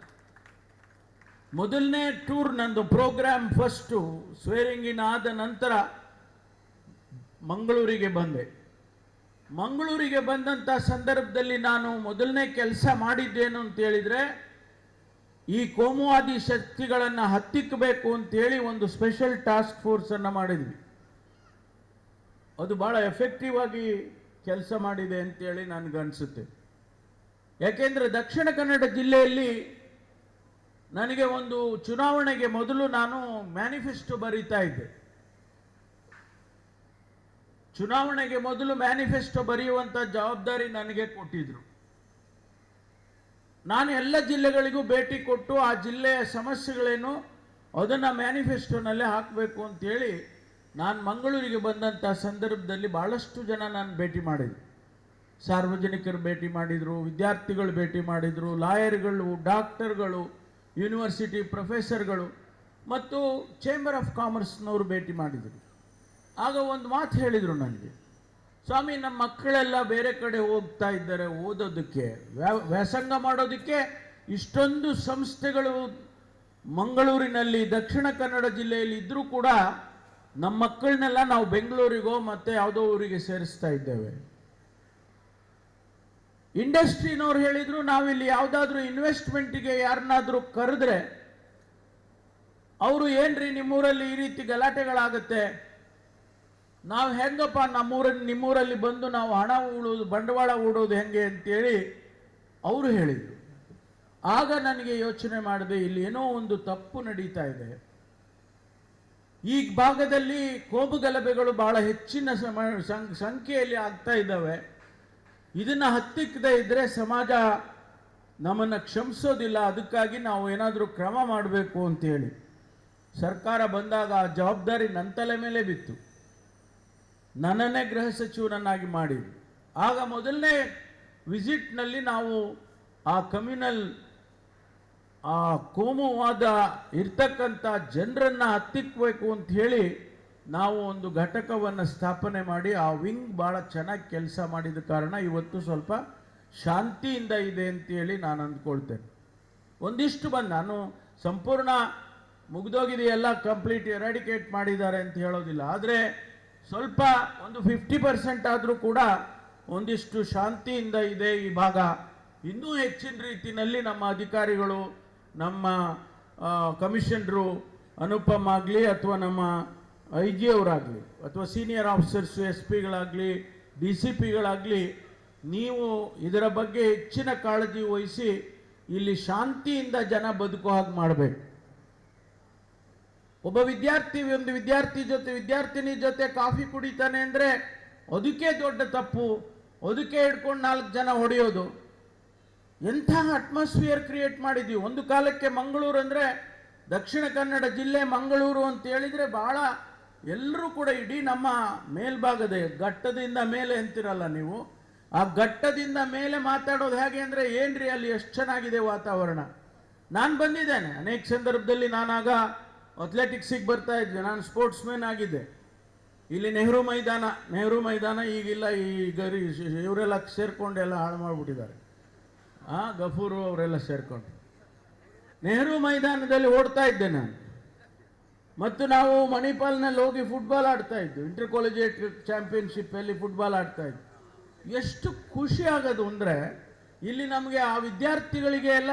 ಮೊದಲನೇ ಟೂರ್ ನಂದು ಪ್ರೋಗ್ರಾಮ್ ಫಸ್ಟು ಸ್ವೇರಿಂಗಿನ ಆದ ನಂತರ ಮಂಗಳೂರಿಗೆ ಬಂದೆ. ಮಂಗಳೂರಿಗೆ ಬಂದಂಥ ಸಂದರ್ಭದಲ್ಲಿ ನಾನು ಮೊದಲನೇ ಕೆಲಸ ಮಾಡಿದ್ದೇನು ಅಂತೇಳಿದರೆ ಈ ಕೋಮುವಾದಿ ಶಕ್ತಿಗಳನ್ನು ಹತ್ತಿಕ್ಕಬೇಕು ಅಂತೇಳಿ ಒಂದು ಸ್ಪೆಷಲ್ ಟಾಸ್ಕ್ ಫೋರ್ಸನ್ನು ಮಾಡಿದ್ವಿ. ಅದು ಭಾಳ ಎಫೆಕ್ಟಿವ್ ಆಗಿ ಕೆಲಸ ಮಾಡಿದೆ ಅಂತೇಳಿ ನನಗನ್ಸುತ್ತೆ ಯಾಕೆಂದರೆ ದಕ್ಷಿಣ ಕನ್ನಡ ಜಿಲ್ಲೆಯಲ್ಲಿ ನನಗೆ ಒಂದು ಚುನಾವಣೆಗೆ ಮೊದಲು ನಾನು ಮ್ಯಾನಿಫೆಸ್ಟೋ ಬರೀತಾ ಇದ್ದೆ. ಚುನಾವಣೆಗೆ ಮೊದಲು ಮ್ಯಾನಿಫೆಸ್ಟೋ ಬರೆಯುವಂಥ ಜವಾಬ್ದಾರಿ ನನಗೆ ಕೊಟ್ಟಿದ್ರು. ನಾನು ಎಲ್ಲ ಜಿಲ್ಲೆಗಳಿಗೂ ಭೇಟಿ ಕೊಟ್ಟು ಆ ಜಿಲ್ಲೆಯ ಸಮಸ್ಯೆಗಳೇನು ಅದನ್ನು ಮ್ಯಾನಿಫೆಸ್ಟೋನಲ್ಲೇ ಹಾಕಬೇಕು ಅಂತೇಳಿ ನಾನು ಮಂಗಳೂರಿಗೆ ಬಂದಂಥ ಸಂದರ್ಭದಲ್ಲಿ ಭಾಳಷ್ಟು ಜನ ನಾನು ಭೇಟಿ ಮಾಡಿದೆ. ಸಾರ್ವಜನಿಕರು ಭೇಟಿ ಮಾಡಿದರು, ವಿದ್ಯಾರ್ಥಿಗಳು ಭೇಟಿ ಮಾಡಿದರು, ಲಾಯರ್ಗಳು, ಡಾಕ್ಟರ್ಗಳು, ಯೂನಿವರ್ಸಿಟಿ ಪ್ರೊಫೆಸರ್ಗಳು ಮತ್ತು ಚೇಂಬರ್ ಆಫ್ ಕಾಮರ್ಸ್ನವರು ಭೇಟಿ ಮಾಡಿದರು. ಆಗ ಒಂದು ಮಾತು ಹೇಳಿದರು ನನಗೆ, ಸ್ವಾಮಿ, ನಮ್ಮ ಮಕ್ಕಳೆಲ್ಲ ಬೇರೆ ಕಡೆ ಹೋಗ್ತಾ ಇದ್ದಾರೆ, ಓದೋದಕ್ಕೆ. ವ್ಯಾಸಂಗ ಮಾಡೋದಕ್ಕೆ ಇಷ್ಟೊಂದು ಸಂಸ್ಥೆಗಳು ಮಂಗಳೂರಿನಲ್ಲಿ, ದಕ್ಷಿಣ ಕನ್ನಡ ಜಿಲ್ಲೆಯಲ್ಲಿ ಇದ್ದರೂ ಕೂಡ ನಮ್ಮ ಮಕ್ಕಳನ್ನೆಲ್ಲ ನಾವು ಬೆಂಗಳೂರಿಗೋ ಮತ್ತು ಯಾವುದೋ ಊರಿಗೆ ಸೇರಿಸ್ತಾ ಇದ್ದೇವೆ. ಇಂಡಸ್ಟ್ರಿನವ್ರು ಹೇಳಿದ್ರು, ನಾವಿಲ್ಲಿ ಯಾವುದಾದ್ರೂ ಇನ್ವೆಸ್ಟ್ಮೆಂಟಿಗೆ ಯಾರನ್ನಾದರೂ ಕರೆದ್ರೆ, ಅವರು ಏನ್ರಿ ನಿಮ್ಮೂರಲ್ಲಿ ಈ ರೀತಿ ಗಲಾಟೆಗಳಾಗತ್ತೆ? ನಾವು ಹೆಂಗಪ್ಪ ನಮ್ಮೂರಲ್ಲಿ ನಿಮ್ಮೂರಲ್ಲಿ ಬಂದು ನಾವು ಹಣ ಹೂಡೋದು, ಬಂಡವಾಳ ಹೂಡೋದು ಹೆಂಗೆ ಅಂತೇಳಿ ಅವರು ಹೇಳಿದರು. ಆಗ ನನಗೆ ಯೋಚನೆ ಮಾಡಿದೆ, ಇಲ್ಲಿ ಏನೋ ಒಂದು ತಪ್ಪು ನಡೀತಾ ಇದೆ. ಈ ಭಾಗದಲ್ಲಿ ಕೋಬು ಗಲಭೆಗಳು ಬಹಳ ಹೆಚ್ಚಿನ ಸಮ ಸಂಖ್ಯೆಯಲ್ಲಿ ಆಗ್ತಾ ಇದ್ದಾವೆ. ಇದನ್ನು ಹತ್ತಿಕ್ಕದೇ ಇದ್ದರೆ ಸಮಾಜ ನಮ್ಮನ್ನು ಕ್ಷಮಿಸೋದಿಲ್ಲ, ಅದಕ್ಕಾಗಿ ನಾವು ಏನಾದರೂ ಕ್ರಮ ಮಾಡಬೇಕು ಅಂತೇಳಿ. ಸರ್ಕಾರ ಬಂದಾಗ ಆ ಜವಾಬ್ದಾರಿ ನನ್ನ ತಲೆ ಮೇಲೆ ಬಿತ್ತು. ನನ್ನನ್ನೇ ಗೃಹ ಸಚಿವರನ್ನಾಗಿ ಮಾಡಿದ್ರು. ಆಗ ಮೊದಲನೇ ವಿಸಿಟ್ನಲ್ಲಿ ನಾವು ಆ ಕಮ್ಯುನಲ್, ಆ ಕೋಮುವಾದ ಇರ್ತಕ್ಕಂಥ ಜನರನ್ನು ಹತ್ತಿಕ್ಕಬೇಕು ಅಂತ ಹೇಳಿ ನಾವು ಒಂದು ಘಟಕವನ್ನು ಸ್ಥಾಪನೆ ಮಾಡಿ ಆ ವಿಂಗ್ ಭಾಳ ಚೆನ್ನಾಗಿ ಕೆಲಸ ಮಾಡಿದ ಕಾರಣ ಇವತ್ತು ಸ್ವಲ್ಪ ಶಾಂತಿಯಿಂದ ಇದೆ ಅಂತೇಳಿ ನಾನು ಅಂದ್ಕೊಳ್ತೇನೆ. ಒಂದಿಷ್ಟು ಬಂದು ನಾನು ಸಂಪೂರ್ಣ ಮುಗಿದೋಗಿದೆಯೆಲ್ಲ ಕಂಪ್ಲೀಟ್ ಎರಡಿಕೇಟ್ ಮಾಡಿದ್ದಾರೆ ಅಂತ ಹೇಳೋದಿಲ್ಲ. ಆದರೆ ಸ್ವಲ್ಪ ಒಂದು ಫಿಫ್ಟಿ ಪರ್ಸೆಂಟ್ ಆದರೂ ಕೂಡ ಒಂದಿಷ್ಟು ಶಾಂತಿಯಿಂದ ಇದೆ ಈ ಭಾಗ. ಇನ್ನೂ ಹೆಚ್ಚಿನ ರೀತಿಯಲ್ಲಿ ನಮ್ಮ ಅಧಿಕಾರಿಗಳು, ನಮ್ಮ ಕಮಿಷನರು, ಅನುಪಮ್ ಆಗಲಿ ಅಥವಾ ನಮ್ಮ ಐ ಜಿ ಅವರಾಗಲಿ ಅಥವಾ ಸೀನಿಯರ್ ಆಫೀಸರ್ಸು ಎಸ್ ಪಿಗಳಾಗಲಿ ಡಿ ಸಿ ಪಿಗಳಾಗಲಿ ನೀವು ಇದರ ಬಗ್ಗೆ ಹೆಚ್ಚಿನ ಕಾಳಜಿ ವಹಿಸಿ ಇಲ್ಲಿ ಶಾಂತಿಯಿಂದ ಜನ ಬದುಕೋ ಹಾಗೆ ಮಾಡಬೇಕು. ಒಬ್ಬ ವಿದ್ಯಾರ್ಥಿ, ಒಂದು ವಿದ್ಯಾರ್ಥಿ ಜೊತೆ, ವಿದ್ಯಾರ್ಥಿನಿ ಜೊತೆ ಕಾಫಿ ಕುಡಿತಾನೆ ಅಂದರೆ ಅದಕ್ಕೆ ದೊಡ್ಡ ತಪ್ಪು. ಅದಕ್ಕೆ ಹಿಡ್ಕೊಂಡು ನಾಲ್ಕು ಜನ ಹೊಡೆಯೋದು. ಎಂತಹ ಅಟ್ಮಾಸ್ಫಿಯರ್ ಕ್ರಿಯೇಟ್ ಮಾಡಿದ್ದೀವಿ ಒಂದು ಕಾಲಕ್ಕೆ ಮಂಗಳೂರು ಅಂದರೆ ದಕ್ಷಿಣ ಕನ್ನಡ ಜಿಲ್ಲೆ ಮಂಗಳೂರು ಅಂತ ಹೇಳಿದರೆ ಬಹಳ ಎಲ್ಲರೂ ಕೂಡ ಇಡೀ ನಮ್ಮ ಮೇಲ್ಭಾಗದ ಘಟ್ಟದಿಂದ ಮೇಲೆ ಅಂತಿರಲ್ಲ ನೀವು? ಆ ಘಟ್ಟದಿಂದ ಮೇಲೆ ಮಾತಾಡೋದು ಹೇಗೆ ಅಂದರೆ ಏನ್ರಿ ಅಲ್ಲಿ ಎಷ್ಟು ಚೆನ್ನಾಗಿದೆ ವಾತಾವರಣ? ನಾನು ಬಂದಿದ್ದೇನೆ. ಅನೇಕ ಸಂದರ್ಭದಲ್ಲಿ ನಾನಾಗ ಅಥ್ಲೆಟಿಕ್ಸಿಗೆ ಬರ್ತಾ ಇದ್ವಿ. ನಾನು ಸ್ಪೋರ್ಟ್ಸ್ ಮ್ಯಾನ್ ಆಗಿದ್ದೆ. ಇಲ್ಲಿ ನೆಹರು ಮೈದಾನ ನೆಹರು ಮೈದಾನ ಈಗಿಲ್ಲ. ಈ ಗರಿ, ಇವರೆಲ್ಲ ಸೇರ್ಕೊಂಡು ಎಲ್ಲ ಹಾಳು ಮಾಡಿಬಿಟ್ಟಿದ್ದಾರೆ. ಆ, ಗಫೂರು ಅವರೆಲ್ಲ ಸೇರ್ಕೊಂಡು ನೆಹರು ಮೈದಾನದಲ್ಲಿ ಓಡ್ತಾ ಇದ್ದೆ ನಾನು. ಮತ್ತು ನಾವು ಮಣಿಪಾಲ್ನಲ್ಲಿ ಹೋಗಿ ಫುಟ್ಬಾಲ್ ಆಡ್ತಾ ಇದ್ವಿ. ಇಂಟರ್ ಕಾಲೇಜಿಯೇಟ್ ಚಾಂಪಿಯನ್ಶಿಪ್ಪಲ್ಲಿ ಫುಟ್ಬಾಲ್ ಆಡ್ತಾ ಇದ್ವಿ. ಎಷ್ಟು ಖುಷಿ ಆಗೋದು ಅಂದರೆ, ಇಲ್ಲಿ ನಮಗೆ ಆ ವಿದ್ಯಾರ್ಥಿಗಳಿಗೆ ಎಲ್ಲ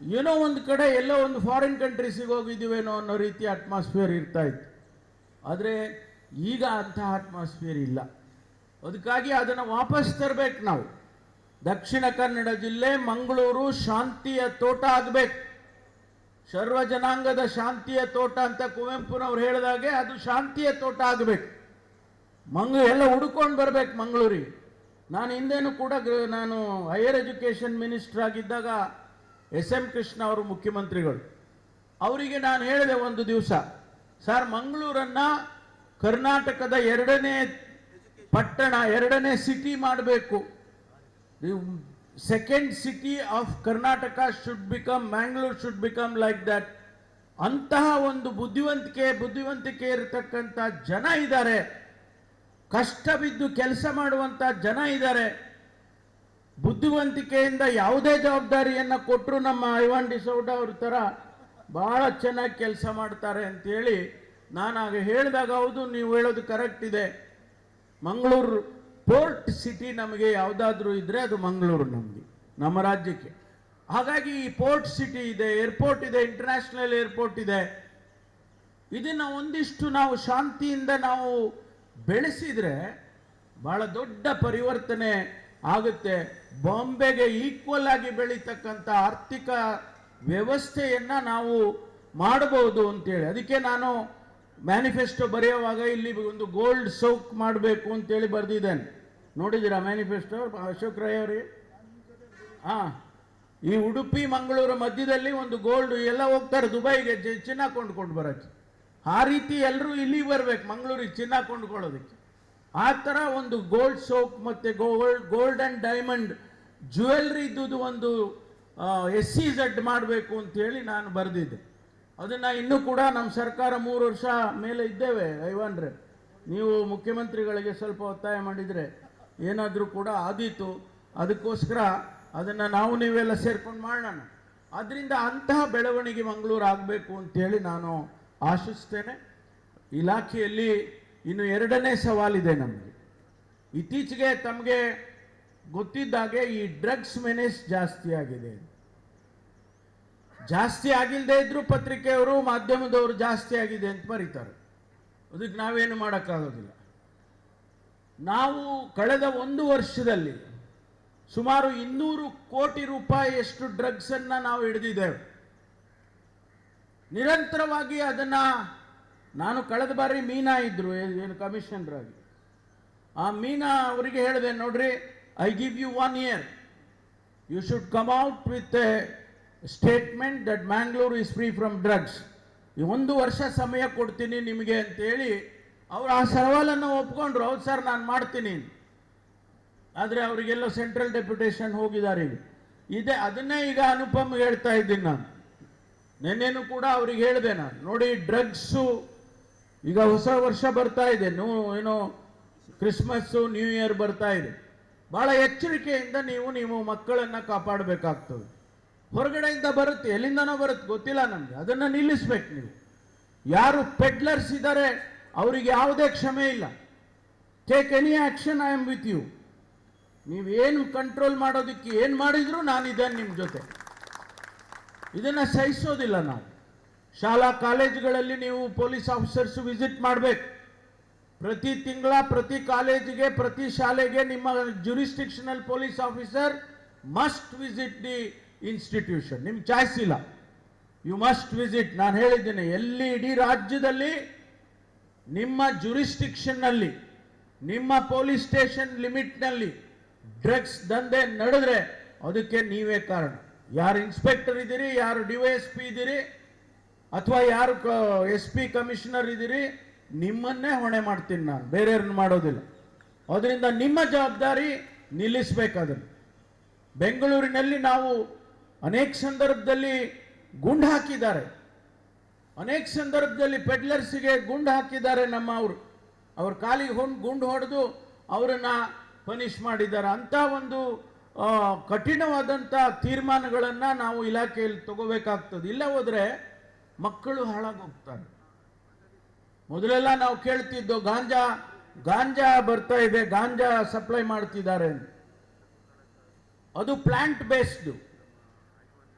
ಏನೋ ಒಂದು ಕಡೆ ಎಲ್ಲೋ ಒಂದು ಫಾರಿನ್ ಕಂಟ್ರೀಸಿಗೆ ಹೋಗಿದ್ದೀವೇನೋ ಅನ್ನೋ ರೀತಿ ಅಟ್ಮಾಸ್ಫಿಯರ್ ಇರ್ತಾ ಇತ್ತು. ಆದರೆ ಈಗ ಅಂತಹ ಅಟ್ಮಾಸ್ಫಿಯರ್ ಇಲ್ಲ. ಅದಕ್ಕಾಗಿ ಅದನ್ನು ವಾಪಸ್ ತರಬೇಕು ನಾವು. ದಕ್ಷಿಣ ಕನ್ನಡ ಜಿಲ್ಲೆ ಮಂಗಳೂರು ಶಾಂತಿಯ ತೋಟ ಆಗಬೇಕು. ಸರ್ವ ಜನಾಂಗದ ಶಾಂತಿಯ ತೋಟ ಅಂತ ಕುವೆಂಪುನವ್ರು ಹೇಳಿದಾಗೆ ಅದು ಶಾಂತಿಯ ತೋಟ ಆಗಬೇಕು. ಮಂಗ, ಎಲ್ಲ ಹುಡ್ಕೊಂಡು ಬರಬೇಕು ಮಂಗಳೂರಿಗೆ. ನಾನು ಹಿಂದೇನು ಕೂಡ ನಾನು ಹೈಯರ್ ಎಜುಕೇಷನ್ ಮಿನಿಸ್ಟರ್ ಆಗಿದ್ದಾಗ ಎಸ್ ಎಂ ಕೃಷ್ಣ ಅವರು ಮುಖ್ಯಮಂತ್ರಿಗಳು. ಅವರಿಗೆ ನಾನು ಹೇಳಿದೆ ಒಂದು ದಿವಸ, ಸರ್, ಮಂಗಳೂರನ್ನ ಕರ್ನಾಟಕದ ಎರಡನೇ ಪಟ್ಟಣ, ಎರಡನೇ ಸಿಟಿ ಮಾಡಬೇಕು. Second city of Karnataka should become Mangalore should become like that ಅಂತಹ ಒಂದು ಬುದ್ಧಿವಂತಿಕೆ ಬುದ್ಧಿವಂತಿಕೆ ಇರತಕ್ಕಂಥ ಜನ ಇದ್ದಾರೆ. ಕಷ್ಟ ಬಿದ್ದು ಕೆಲಸ ಮಾಡುವಂತ ಜನ ಇದ್ದಾರೆ. ಬುದ್ಧಿವಂತಿಕೆಯಿಂದ ಯಾವುದೇ ಜವಾಬ್ದಾರಿಯನ್ನ ಕೊಟ್ಟರು ನಮ್ಮ ಐವಾನ್ ಡಿಸೌಡ ಅವ್ರ ಥರ ಬಹಳ ಚೆನ್ನಾಗಿ ಕೆಲಸ ಮಾಡ್ತಾರೆ ನಾನು ಆಗ ಹೇಳಿದಾಗ ಹೌದು, ನೀವು ಹೇಳೋದು ಕರೆಕ್ಟ್ ಇದೆ. ಮಂಗಳೂರು ಪೋರ್ಟ್ ಸಿಟಿ ನಮಗೆ ಯಾವುದಾದ್ರೂ ಇದ್ರೆ ಅದು ಮಂಗಳೂರು ನಮಗೆ, ನಮ್ಮ ರಾಜ್ಯಕ್ಕೆ. ಹಾಗಾಗಿ ಈ ಪೋರ್ಟ್ ಸಿಟಿ ಇದೆ, ಏರ್ಪೋರ್ಟ್ ಇದೆ, ಇಂಟರ್ನ್ಯಾಷನಲ್ ಏರ್ಪೋರ್ಟ್ ಇದೆ. ಇದನ್ನ ಒಂದಿಷ್ಟು ನಾವು ಶಾಂತಿಯಿಂದ ನಾವು ಬೆಳೆಸಿದರೆ ಬಹಳ ದೊಡ್ಡ ಪರಿವರ್ತನೆ ಆಗುತ್ತೆ. ಬಾಂಬೆಗೆ ಈಕ್ವಲ್ ಆಗಿ ಬೆಳೀತಕ್ಕಂಥ ಆರ್ಥಿಕ ವ್ಯವಸ್ಥೆಯನ್ನು ನಾವು ಮಾಡಬಹುದು ಅಂತೇಳಿ. ಅದಕ್ಕೆ ನಾನು ಮ್ಯಾನಿಫೆಸ್ಟೋ ಬರೆಯುವಾಗ ಇಲ್ಲಿ ಒಂದು ಗೋಲ್ಡ್ ಸೌಕ್ ಮಾಡಬೇಕು ಅಂತೇಳಿ ಬರೆದಿದ್ದೇನೆ. ನೋಡಿದ್ದೀರಾ ಮ್ಯಾನಿಫೆಸ್ಟೋ ಅಶೋಕ್ ರೈ ಅವರೇ? ಹಾಂ. ಈ ಉಡುಪಿ, ಮಂಗಳೂರು ಮಧ್ಯದಲ್ಲಿ ಒಂದು ಗೋಲ್ಡ್ ಎಲ್ಲ ಹೋಗ್ತಾರೆ ದುಬೈಗೆ ಚಿನ್ನ ಕೊಂಡ್ಕೊಂಡು ಬರೋಕ್ಕೆ. ಆ ರೀತಿ ಎಲ್ಲರೂ ಇಲ್ಲಿ ಬರಬೇಕು, ಮಂಗಳೂರಿಗೆ ಚಿನ್ನ ಕೊಂಡ್ಕೊಳ್ಳೋದಕ್ಕೆ. ಆ ಥರ ಒಂದು ಗೋಲ್ಡ್ ಸೋಪ್ ಮತ್ತೆ gold gold and diamond jewellery ಇದ್ದುದು ಒಂದು ಎಸ್ ಸಿ ಝಡ್ ಮಾಡಬೇಕು ಅಂತೇಳಿ ನಾನು ಬರೆದಿದ್ದೆ. ಅದನ್ನ ಇನ್ನೂ ಕೂಡ ನಮ್ಮ ಸರ್ಕಾರ ಮೂರು ವರ್ಷ ಮೇಲೆ ಇದ್ದೇವೆ, ಐವನ್ರೆ. ನೀವು ಮುಖ್ಯಮಂತ್ರಿಗಳಿಗೆ ಸ್ವಲ್ಪ ಒತ್ತಾಯ ಮಾಡಿದರೆ ಏನಾದರೂ ಕೂಡ ಆದೀತು, ಅದಕ್ಕೋಸ್ಕರ ಅದನ್ನು ನಾವು ನೀವೆಲ್ಲ ಸೇರ್ಕೊಂಡು ಮಾಡೋಣ. ಅದರಿಂದ ಅಂತಹ ಬೆಳವಣಿಗೆ ಮಂಗಳೂರು ಆಗಬೇಕು ಅಂತೇಳಿ ನಾನು ಆಶಿಸ್ತೇನೆ. ಇಲಾಖೆಯಲ್ಲಿ ಇನ್ನು ಎರಡನೇ ಸವಾಲಿದೆ ನಮಗೆ. ಇತ್ತೀಚೆಗೆ ತಮಗೆ ಗೊತ್ತಿದ್ದಾಗೆ ಈ ಡ್ರಗ್ಸ್ ಮೆನೇಜ್ ಜಾಸ್ತಿ ಆಗಿದೆ. ಜಾಸ್ತಿ ಆಗಿಲ್ಲದೆ ಇದ್ರೂ ಪತ್ರಿಕೆಯವರು ಮಾಧ್ಯಮದವರು ಜಾಸ್ತಿ ಆಗಿದೆ ಅಂತ ಬರೀತಾರೆ. ಅದಕ್ಕೆ ನಾವೇನು ಮಾಡೋಕ್ಕಾಗೋದಿಲ್ಲ. ನಾವು ಕಳೆದ ಒಂದು ವರ್ಷದಲ್ಲಿ ಸುಮಾರು ಇನ್ನೂರು ಕೋಟಿ ರೂಪಾಯಿಯಷ್ಟು ಡ್ರಗ್ಸ್ ಅನ್ನ ನಾವು ಹಿಡಿದಿದ್ದೇವೆ. ನಿರಂತರವಾಗಿ ಅದನ್ನ ನಾನು ಕಳೆದ ಬಾರಿ ಮೀನಾ ಇದ್ದರು ಏನು ಕಮಿಷನರ್ ಆಗಿ ಆ ಮೀನಾ ಅವರಿಗೆ ಹೇಳಿದೆ, ನೋಡ್ರಿ I give you one year you should come out with a statement that Mangalore is free from drugs ಈ ಒಂದು ವರ್ಷ ಸಮಯ ಕೊಡ್ತೀನಿ ನಿಮಗೆ ಅಂತೇಳಿ ಅವರು ಆ ಸವಾಲನ್ನು ಒಪ್ಕೊಂಡ್ರು, ಹೌದು ಸರ್, ನಾನು ಮಾಡ್ತೀನಿ. ಆದರೆ ಅವರಿಗೆಲ್ಲ ಸೆಂಟ್ರಲ್ ಡೆಪ್ಯುಟೇಷನ್ ಹೋಗಿದ್ದಾರೆ ಇದೆ, ಅದನ್ನೇ ಈಗ ಅನುಪಮ್ ಹೇಳ್ತಾ ಇದ್ದೀನಿ ನಾನು. ನಿನ್ನೇನು ಕೂಡ ಅವ್ರಿಗೆ ಹೇಳಿದೆ ನಾನು. ನೋಡಿ ಡ್ರಗ್ಸು ಈಗ ಹೊಸ ವರ್ಷ ಬರ್ತಾ ಇದೆ. ನೂ, ಏನೋ ಕ್ರಿಸ್ಮಸ್ಸು, ನ್ಯೂ ಇಯರ್ ಬರ್ತಾ ಇದೆ. ಬಹಳ ಎಚ್ಚರಿಕೆಯಿಂದ ನೀವು ನೀವು ಮಕ್ಕಳನ್ನ ಕಾಪಾಡಬೇಕಾಗ್ತದೆ. ಹೊರಗಡೆಯಿಂದ ಬರುತ್ತೆ, ಎಲ್ಲಿಂದನೋ ಬರುತ್ತೆ, ಗೊತ್ತಿಲ್ಲ ನಮಗೆ. ಅದನ್ನು ನಿಲ್ಲಿಸ್ಬೇಕು ನೀವು. ಯಾರು ಪೆಡ್ಲರ್ಸ್ ಇದ್ದಾರೆ ಅವರಿಗೆ ಯಾವುದೇ ಕ್ಷಮೆ ಇಲ್ಲ. Take any action I am with you ನೀವೇನು ಕಂಟ್ರೋಲ್ ಮಾಡೋದಕ್ಕೆ ಏನು ಮಾಡಿದ್ರು ನಾನಿದ್ದೇನೆ ನಿಮ್ಮ ಜೊತೆ. ಇದನ್ನ ಸಹಿಸೋದಿಲ್ಲ ನಾವು. ಶಾಲಾ ಕಾಲೇಜುಗಳಲ್ಲಿ ನೀವು ಪೊಲೀಸ್ ಆಫೀಸರ್ಸ್ ವಿಸಿಟ್ ಮಾಡಬೇಕು. ಪ್ರತಿ ತಿಂಗಳ, ಪ್ರತಿ ಕಾಲೇಜಿಗೆ, ಪ್ರತಿ ಶಾಲೆಗೆ ನಿಮ್ಮ jurisdictional police officer must visit the institution. ನಿಮ್ ಚಾಯ್ಸ್ ಇಲ್ಲ. You must visit. ನಾನು ಹೇಳಿದ್ದೇನೆ, ಎಲ್ಲಿ ಇಡೀ ರಾಜ್ಯದಲ್ಲಿ ನಿಮ್ಮ ಜುರಿಸ್ಟಿಕ್ಷನ್ನಲ್ಲಿ, ನಿಮ್ಮ ಪೊಲೀಸ್ ಸ್ಟೇಷನ್ ಲಿಮಿಟ್ನಲ್ಲಿ ಡ್ರಗ್ಸ್ ದಂಧೆ ನಡೆದ್ರೆ ಅದಕ್ಕೆ ನೀವೇ ಕಾರಣ. ಯಾರು ಇನ್ಸ್ಪೆಕ್ಟರ್ ಇದ್ದೀರಿ, ಯಾರು ಡಿ ವೈ ಇದ್ದೀರಿ ಅಥವಾ ಯಾರು ಎಸ್ ಪಿ ಕಮಿಷನರ್ ಇದ್ದೀರಿ, ನಿಮ್ಮನ್ನೇ ಹೊಣೆ ಮಾಡ್ತೀನಿ ನಾನು. ಬೇರೆಯವ್ರನ್ನ ಮಾಡೋದಿಲ್ಲ. ಅದರಿಂದ ನಿಮ್ಮ ಜವಾಬ್ದಾರಿ ನಿಲ್ಲಿಸಬೇಕಾದ್ರೆ ಬೆಂಗಳೂರಿನಲ್ಲಿ ನಾವು ಅನೇಕ ಸಂದರ್ಭದಲ್ಲಿ ಗುಂಡು ಹಾಕಿದ್ದಾರೆ. ಅನೇಕ ಸಂದರ್ಭದಲ್ಲಿ ಪೆಡ್ಲರ್ಸ್ಗೆ ಗುಂಡು ಹಾಕಿದ್ದಾರೆ ನಮ್ಮ ಅವರು. ಅವ್ರ ಕಾಲಿಗೆ ಹೊಂದು ಗುಂಡು ಹೊಡೆದು ಅವರನ್ನು ಪನಿಷ್ ಮಾಡಿದ್ದಾರೆ. ಅಂಥ ಒಂದು ಕಠಿಣವಾದಂಥ ತೀರ್ಮಾನಗಳನ್ನು ನಾವು ಇಲಾಖೆಯಲ್ಲಿ ತಗೋಬೇಕಾಗ್ತದೆ. ಇಲ್ಲ ಹೋದ್ರೆ ಮಕ್ಕಳು ಹಾಳಾಗೋಗ್ತಾರೆ. ಮೊದಲೆಲ್ಲ ನಾವು ಕೇಳ್ತಿದ್ದು, ಗಾಂಜಾ ಗಾಂಜಾ ಬರ್ತಾ ಇದೆ, ಗಾಂಜಾ ಸಪ್ಲೈ ಮಾಡ್ತಿದ್ದಾರೆ ಅದು ಪ್ಲಾಂಟ್ ಬೇಸ್ಡ್.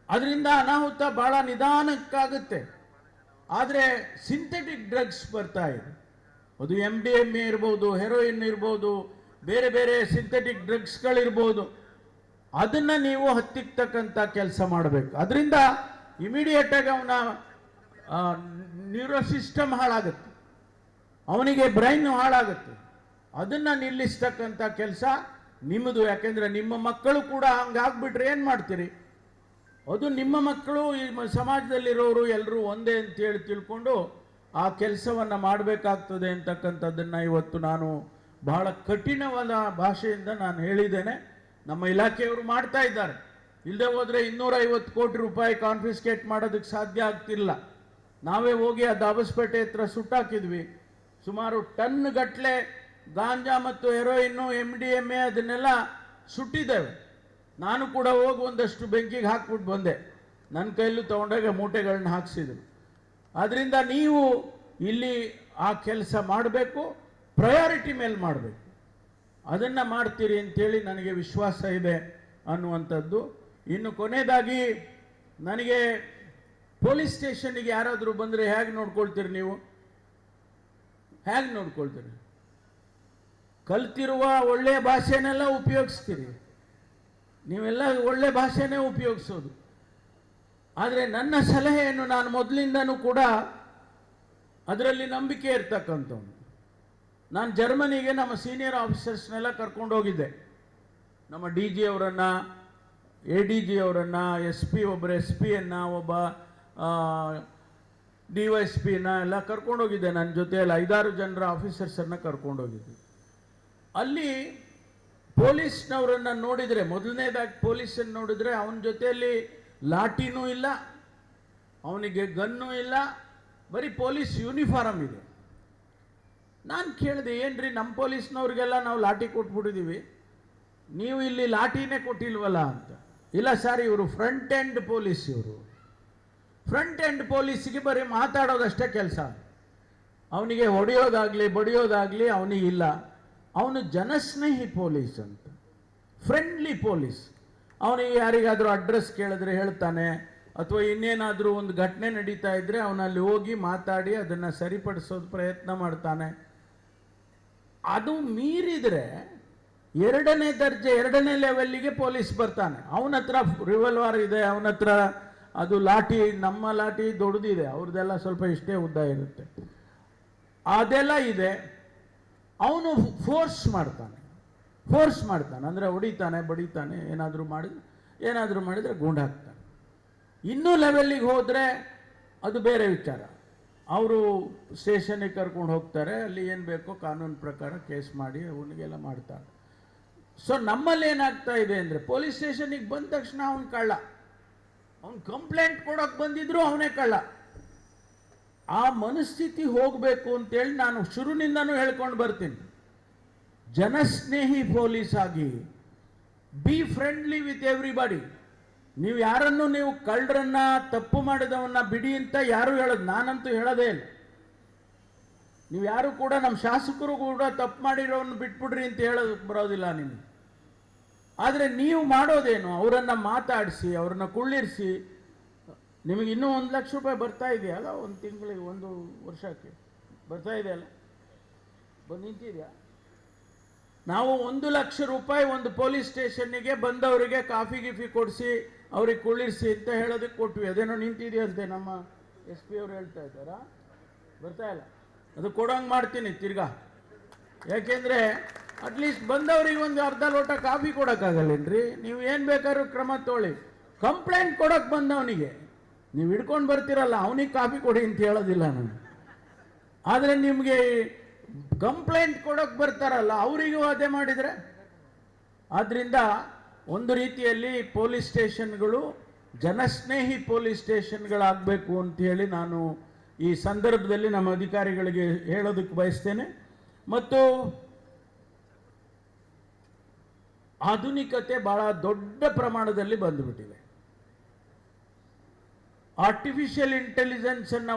ಅದರಿಂದ ಅನಾಹುತ ಬಹಳ ನಿಧಾನಕ್ಕಾಗುತ್ತೆ. ಆದರೆ ಸಿಂಥೆಟಿಕ್ ಡ್ರಗ್ಸ್ ಬರ್ತಾ ಇದೆ. ಅದು ಎಂ ಡಿ ಎಂ ಎ ಇರ್ಬೋದು ಹೆರೋಯಿನ್ ಇರ್ಬೋದು, ಬೇರೆ ಬೇರೆ ಸಿಂಥೆಟಿಕ್ ಡ್ರಗ್ಸ್ಗಳಿರ್ಬೋದು. ಅದನ್ನು ನೀವು ಹತ್ತಿಕ್ತಕ್ಕಂಥ ಕೆಲಸ ಮಾಡಬೇಕು. ಅದರಿಂದ ಇಮಿಡಿಯೇಟಾಗಿ ಅವನ ನ್ಯೂರೋ ಸಿಸ್ಟಮ್ ಹಾಳಾಗುತ್ತೆ. ಅವನಿಗೆ ಬ್ರೈನ್ ಹಾಳಾಗುತ್ತೆ. ಅದನ್ನು ನಿಲ್ಲಿಸ್ತಕ್ಕಂಥ ಕೆಲಸ ನಿಮ್ಮದು. ಯಾಕೆಂದರೆ ನಿಮ್ಮ ಮಕ್ಕಳು ಕೂಡ ಹಂಗಾಗ್ಬಿಟ್ರೆ ಏನು ಮಾಡ್ತೀರಿ? ಅದು ನಿಮ್ಮ ಮಕ್ಕಳು, ಈ ಸಮಾಜದಲ್ಲಿರೋರು ಎಲ್ಲರೂ ಒಂದೇ ಅಂತೇಳಿ ತಿಳ್ಕೊಂಡು ಆ ಕೆಲಸವನ್ನು ಮಾಡಬೇಕಾಗ್ತದೆ ಅಂತಕ್ಕಂಥದ್ದನ್ನು ಇವತ್ತು ನಾನು ಬಹಳ ಕಠಿಣವಾದ ಭಾಷೆಯಿಂದ ನಾನು ಹೇಳಿದ್ದೇನೆ. ನಮ್ಮ ಇಲಾಖೆಯವರು ಮಾಡ್ತಾ ಇದ್ದಾರೆ. ಇಲ್ಲದೆ ಹೋದರೆ ಇನ್ನೂರೈವತ್ತು ಕೋಟಿ ರೂಪಾಯಿ ಕಾನ್ಫಿಸ್ಕೇಟ್ ಮಾಡೋದಕ್ಕೆ ಸಾಧ್ಯ ಆಗ್ತಿಲ್ಲ. ನಾವೇ ಹೋಗಿ ಆ ದಾಬಸ್ಪೇಟೆ ಹತ್ರ ಸುಟ್ಟಾಕಿದ್ವಿ. ಸುಮಾರು ಟನ್ ಗಟ್ಟಲೆ ಗಾಂಜಾ ಮತ್ತು heroin M D M A ಅದನ್ನೆಲ್ಲ ಸುಟ್ಟಿದ್ದೇವೆ ನಾನು ಕೂಡ ಹೋಗಿ ಒಂದಷ್ಟು ಬೆಂಕಿಗೆ ಹಾಕ್ಬಿಟ್ಟು ಬಂದೆ. ನನ್ನ ಕೈಲೂ ತೊಗೊಂಡಾಗ ಮೂಟೆಗಳನ್ನ ಹಾಕ್ಸಿದ್ರು. ಆದ್ದರಿಂದ ನೀವು ಇಲ್ಲಿ ಆ ಕೆಲಸ ಮಾಡಬೇಕು ಪ್ರಯಾರಿಟಿ ಮೇಲೆ ಮಾಡಬೇಕು. ಅದನ್ನು ಮಾಡ್ತೀರಿ ಅಂತೇಳಿ ನನಗೆ ವಿಶ್ವಾಸ ಇದೆ ಅನ್ನುವಂಥದ್ದು. ಇನ್ನು ಕೊನೆಯದಾಗಿ ನನಗೆ ಪೊಲೀಸ್ ಸ್ಟೇಷನ್ಗೆ ಯಾರಾದರೂ ಬಂದರೆ ಹೇಗೆ ನೋಡ್ಕೊಳ್ತೀರಿ ನೀವು? ಹೇಗೆ ನೋಡ್ಕೊಳ್ತೀರಿ? ಕಲ್ತಿರುವ ಒಳ್ಳೆಯ ಭಾಷೆನೆಲ್ಲ ಉಪಯೋಗಿಸ್ತೀರಿ. ನೀವೆಲ್ಲ ಒಳ್ಳೆ ಭಾಷೆನೇ ಉಪಯೋಗಿಸೋದು. ಆದರೆ ನನ್ನ ಸಲಹೆಯನ್ನು ನಾನು ಮೊದಲಿಂದನೂ ಕೂಡ ಅದರಲ್ಲಿ ನಂಬಿಕೆ ಇರ್ತಕ್ಕಂಥವ್ನು. ನಾನು ಜರ್ಮನಿಗೆ ನಮ್ಮ ಸೀನಿಯರ್ ಆಫೀಸರ್ಸ್ನೆಲ್ಲ ಕರ್ಕೊಂಡು ಹೋಗಿದ್ದೆ ನಮ್ಮ ಡಿ ಜಿ ಅವರನ್ನು, ಎ ಡಿ ಜಿ ಅವರನ್ನು, ಎಸ್ ಪಿ ಒಬ್ಬರು ಎಸ್ ಪಿಯನ್ನು ಒಬ್ಬ ಡಿ ವೈ ಎಸ್ ಪಿನ ಎಲ್ಲ ಕರ್ಕೊಂಡೋಗಿದ್ದೆ. ನನ್ನ ಜೊತೆಯಲ್ಲಿ ಐದಾರು ಜನರ ಆಫೀಸರ್ಸನ್ನು ಕರ್ಕೊಂಡೋಗಿದ್ದೆ. ಅಲ್ಲಿ ಪೊಲೀಸ್ನವರನ್ನು ನೋಡಿದರೆ, ಮೊದಲನೇದಾಗಿ ಪೊಲೀಸನ್ನು ನೋಡಿದರೆ ಅವನ ಜೊತೆಯಲ್ಲಿ ಲಾಠಿನೂ ಇಲ್ಲ, ಅವನಿಗೆ ಗನ್ನೂ ಇಲ್ಲ, ಬರೀ ಪೊಲೀಸ್ ಯೂನಿಫಾರ್ಮ್ ಇದೆ. ನಾನು ಕೇಳಿದೆ, ಏನ್ರಿ ನಮ್ಮ ಪೊಲೀಸ್ನವ್ರಿಗೆಲ್ಲ ನಾವು ಲಾಠಿ ಕೊಟ್ಬಿಟ್ಟಿದ್ದೀವಿ ನೀವು ಇಲ್ಲಿ ಲಾಠಿನೇ ಕೊಟ್ಟಿಲ್ವಲ್ಲ ಅಂತ. ಇಲ್ಲ ಸರ್ ಇವರು ಫ್ರಂಟ್ ಎಂಡ್ ಪೊಲೀಸ್ ಇವರು. ಫ್ರಂಟ್ ಎಂಡ್ ಪೊಲೀಸಿಗೆ ಬರೀ ಮಾತಾಡೋದಷ್ಟೇ ಕೆಲಸ. ಅವನಿಗೆ ಹೊಡೆಯೋದಾಗಲಿ, ಬಡಿಯೋದಾಗಲಿ ಅವನಿಗಿಲ್ಲ ಅವನು ಜನಸ್ನೇಹಿ ಪೊಲೀಸ್ ಅಂತ. Friendly police. ಅವನಿಗೆ ಯಾರಿಗಾದರೂ ಅಡ್ರೆಸ್ ಕೇಳಿದ್ರೆ ಹೇಳ್ತಾನೆ, ಅಥವಾ ಇನ್ನೇನಾದರೂ ಒಂದು ಘಟನೆ ನಡೀತಾ ಇದ್ದರೆ ಅವನಲ್ಲಿ ಹೋಗಿ ಮಾತಾಡಿ ಅದನ್ನು ಸರಿಪಡಿಸೋದು ಪ್ರಯತ್ನ ಮಾಡ್ತಾನೆ. ಅದು ಮೀರಿದರೆ ಎರಡನೇ ದರ್ಜೆ, ಎರಡನೇ ಲೆವೆಲ್ಲಿಗೆ ಪೊಲೀಸ್ ಬರ್ತಾನೆ. ಅವನ ಹತ್ರ ರಿವಲ್ವರ್ ಇದೆ ಅವನ ಹತ್ರ ಅದು ಲಾಠಿ, ನಮ್ಮ ಲಾಠಿ ದೊಡ್ಡದಿದೆ, ಅವ್ರದ್ದೆಲ್ಲ ಸ್ವಲ್ಪ ಇಷ್ಟೇ ಉದ್ದ ಇರುತ್ತೆ. ಅದೆಲ್ಲ ಇದೆ. ಅವನು ಫೋರ್ಸ್ ಮಾಡ್ತಾನೆ. ಫೋರ್ಸ್ ಮಾಡ್ತಾನೆ. ಅಂದರೆ ಹೊಡಿತಾನೆ, ಬಡಿತಾನೆ, ಏನಾದರೂ ಮಾಡಿದ್ರೆ ಏನಾದರೂ ಮಾಡಿದರೆ ಹಾಕ್ತಾನೆ. ಇನ್ನೂ ಲೆವೆಲ್ಲಿಗೆ ಹೋದರೆ ಅದು ಬೇರೆ ವಿಚಾರ. ಅವರು ಸ್ಟೇಷನಿಗೆ ಕರ್ಕೊಂಡು ಹೋಗ್ತಾರೆ, ಅಲ್ಲಿ ಏನು ಬೇಕೋ ಕಾನೂನು ಪ್ರಕಾರ ಕೇಸ್ ಮಾಡಿ, ಅವನಿಗೆಲ್ಲ ಮಾಡ್ತಾರೆ. ಸೊ ನಮ್ಮಲ್ಲಿ ಏನಾಗ್ತಾ ಇದೆ ಅಂದರೆ ಪೊಲೀಸ್ ಸ್ಟೇಷನಿಗೆ ಬಂದ ತಕ್ಷಣ ಅವನು ಕಳ್ಳ. ಅವನು ಕಂಪ್ಲೇಂಟ್ ಕೊಡೋಕೆ ಬಂದಿದ್ರು ಅವನೇ ಕಳ್ಳ. ಆ ಮನಸ್ಥಿತಿ ಹೋಗಬೇಕು ಅಂತೇಳಿ ನಾನು ಶುರುನಿಂದನೂ ಹೇಳ್ಕೊಂಡು ಬರ್ತೀನಿ. ಜನಸ್ನೇಹಿ ಪೊಲೀಸ್ ಆಗಿ ಬಿ ಫ್ರೆಂಡ್ಲಿ ವಿತ್ ಎವ್ರಿಬಡಿ ನೀವು ಯಾರನ್ನು ನೀವು ಕಳ್ಳರನ್ನ, ತಪ್ಪು ಮಾಡಿದವನ್ನ ಬಿಡಿ ಅಂತ ಯಾರು ಹೇಳೋದು ನಾನಂತೂ ಹೇಳೋದೇ ಇಲ್ಲ. ನೀವು ಯಾರು ಕೂಡ ನಮ್ಮ ಶಾಸಕರು ಕೂಡ ತಪ್ಪು ಮಾಡಿರೋವನ್ನು ಬಿಟ್ಬಿಡ್ರಿ ಅಂತ ಹೇಳೋದಕ್ಕೆ ಬರೋದಿಲ್ಲ ನಿಮಗೆ. ಆದರೆ ನೀವು ಮಾಡೋದೇನು? ಅವರನ್ನು ಮಾತಾಡಿಸಿ, ಅವ್ರನ್ನ ಕುಳ್ಳಿರಿಸಿ. ನಿಮಗೆ ಇನ್ನೂ ಒಂದು ಲಕ್ಷ ರೂಪಾಯಿ ಬರ್ತಾ ಇದೆಯಲ್ಲ ಒಂದು ತಿಂಗಳಿಗೆ, ಒಂದು ವರ್ಷಕ್ಕೆ. ಬರ್ತಾ ಇದೆಯಲ್ಲ ಬಂದು ನಿಂತಿದೆಯಾ? ನಾವು ಒಂದು ಲಕ್ಷ ರೂಪಾಯಿ ಒಂದು ಪೊಲೀಸ್ ಸ್ಟೇಷನ್ನಿಗೆ ಬಂದವರಿಗೆ ಕಾಫಿ ಗಿಫಿ ಕೊಡಿಸಿ, ಅವ್ರಿಗೆ ಕುಳ್ಳಿರಿಸಿ ಅಂತ ಹೇಳೋದಕ್ಕೆ ಕೊಟ್ವಿ. ಅದೇನೋ ನಿಂತಿದೆಯಂತೆ ನಮ್ಮ ಎಸ್ ಪಿ ಅವರು ಹೇಳ್ತಾ ಇದ್ದಾರಾ? ಬರ್ತಾ ಇಲ್ಲ. ಅದು ಕೊಡೋಂಗೆ ಮಾಡ್ತೀನಿ, ತಿರ್ಗಾ. ಯಾಕೆಂದರೆ ಅಟ್ಲೀಸ್ಟ್ ಬಂದವ್ರಿಗೆ ಒಂದು ಅರ್ಧ ಲೋಟ ಕಾಫಿ ಕೊಡೋಕ್ಕಾಗಲ್ಲೇನ್ರಿ? ನೀವು ಏನು ಬೇಕಾದ್ರೂ ಕ್ರಮ ತೊಳಿ. ಕಂಪ್ಲೇಂಟ್ ಕೊಡೋಕೆ ಬಂದವನಿಗೆ. ನೀವು ಹಿಡ್ಕೊಂಡು ಬರ್ತೀರಲ್ಲ, ಅವನಿಗೆ ಕಾಫಿ ಕೊಡಿ ಅಂತ ಹೇಳೋದಿಲ್ಲ ನಾನು. ಆದರೆ ನಿಮಗೆ ಕಂಪ್ಲೇಂಟ್ ಕೊಡೋಕೆ ಬರ್ತಾರಲ್ಲ, ಅವರಿಗೂ ಅದೇ ಮಾಡಿದರೆ? ಆದ್ದರಿಂದ ಒಂದು ರೀತಿಯಲ್ಲಿ ಪೊಲೀಸ್ ಸ್ಟೇಷನ್ಗಳು ಜನಸ್ನೇಹಿ ಪೊಲೀಸ್ ಸ್ಟೇಷನ್ಗಳಾಗಬೇಕು ಅಂತೇಳಿ ನಾನು ಈ ಸಂದರ್ಭದಲ್ಲಿ ನಮ್ಮ ಅಧಿಕಾರಿಗಳಿಗೆ ಹೇಳೋದಕ್ಕೆ ಬಯಸ್ತೇನೆ. ಮತ್ತು ಆಧುನಿಕತೆ ಬಹಳ ದೊಡ್ಡ ಪ್ರಮಾಣದಲ್ಲಿ ಬಂದುಬಿಟ್ಟಿದೆ. ಆರ್ಟಿಫಿಷಿಯಲ್ ಇಂಟೆಲಿಜೆನ್ಸನ್ನು